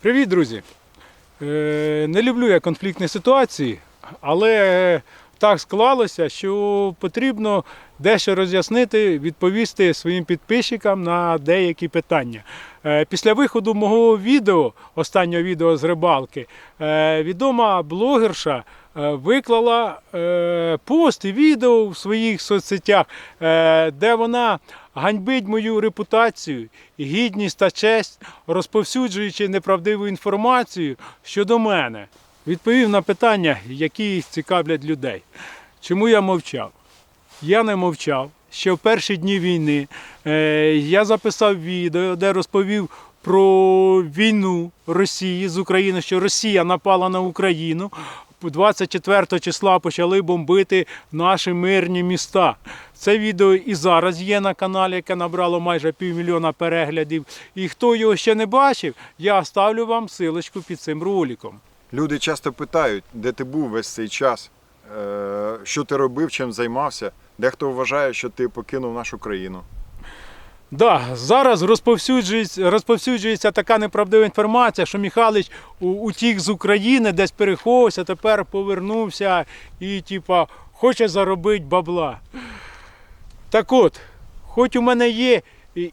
Привіт, друзі! Е, Не люблю я конфліктні ситуації, але так склалося, що потрібно дещо роз'яснити, відповісти своїм підписчикам на деякі питання. Е, Після виходу мого відео, останнього відео з рибалки, е, відома блогерша виклала е, пост і відео в своїх соцсетях, е, де вона ганьбить мою репутацію, гідність та честь, розповсюджуючи неправдиву інформацію щодо мене. Відповів на питання, які цікавлять людей. Чому я мовчав? Я не мовчав. Ще в перші дні війни е, я записав відео, де розповів про війну Росії з Україною, що Росія напала на Україну. 24 числа почали бомбити наші мирні міста. Це відео і зараз є на каналі, яке набрало майже півмільйона переглядів. І хто його ще не бачив, я ставлю вам силочку під цим роликом. Люди часто питають, де ти був весь цей час, е, що ти робив, чим займався. Дехто вважає, що ти покинув нашу країну. Да, зараз розповсюджується, розповсюджується така неправдива інформація, що Михайлович утік з України, десь переховувався, тепер повернувся і, типа, хоче заробити бабла. Так от, хоч у мене є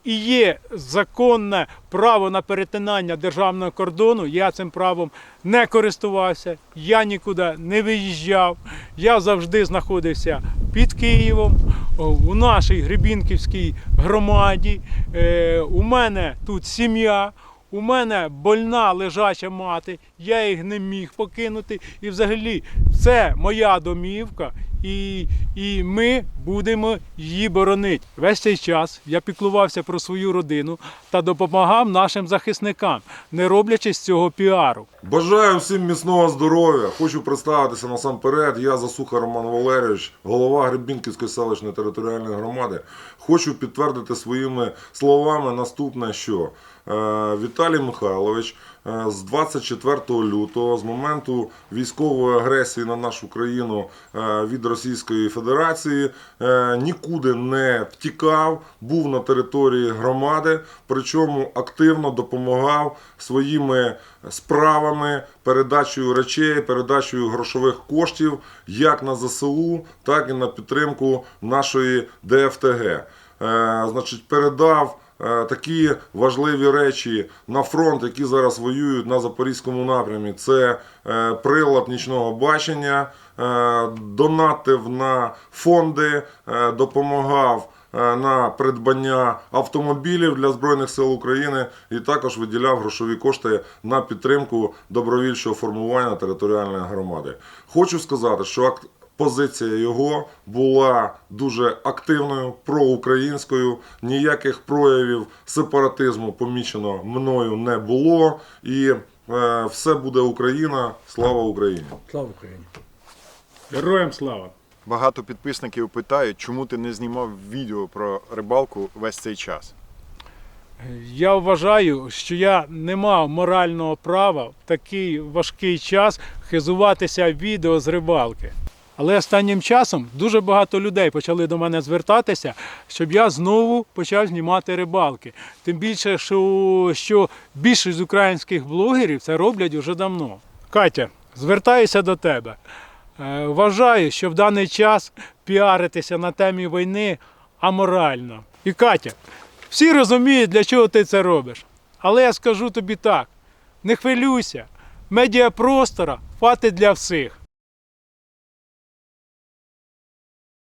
і є законне право на перетинання державного кордону, я цим правом не користувався, я нікуди не виїжджав, я завжди знаходився під Києвом, у нашій Гребінківській громаді. Е, у мене тут сім'я. У мене больна лежача мати, я їх не міг покинути. І взагалі це моя домівка, і, і ми будемо її боронити. Весь цей час я піклувався про свою родину та допомагав нашим захисникам, не роблячи з цього піару. Бажаю всім міцного здоров'я. Хочу представитися насамперед. Я Засуха Роман Валерійович, голова Гребінківської селищної територіальної громади. Хочу підтвердити своїми словами наступне, що е, Віталій Михайлович е, з 24 лютого, з моменту військової агресії на нашу країну е, від Російської Федерації, е, нікуди не втікав, був на території громади, причому активно допомагав своїми справами, передачею речей, передачею грошових коштів як на ЗСУ, так і на підтримку нашої ДФТГ. Е, значить, передав такі важливі речі на фронт, які зараз воюють на запорізькому напрямі. Це е, прилад нічного бачення, е, донатив на фонди, е, допомагав е, на придбання автомобілів для Збройних сил України і також виділяв грошові кошти на підтримку добровільчого формування територіальної громади. Хочу сказати, що. Позиція його була дуже активною, проукраїнською. Ніяких проявів сепаратизму помічено мною не було. І е, все буде Україна. Слава Україні! Слава Україні! Героям слава! Багато підписників питають, чому ти не знімав відео про рибалку весь цей час. Я вважаю, що я не мав морального права в такий важкий час хизуватися відео з рибалки. Але останнім часом дуже багато людей почали до мене звертатися, щоб я знову почав знімати рибалки. Тим більше, що, що більшість українських блогерів це роблять уже давно. Катя, звертаюся до тебе. Е, Вважаю, що в даний час піаритися на темі війни аморально. І Катя, всі розуміють, для чого ти це робиш. Але я скажу тобі так: не хвилюйся, медіапростора хватить для всіх.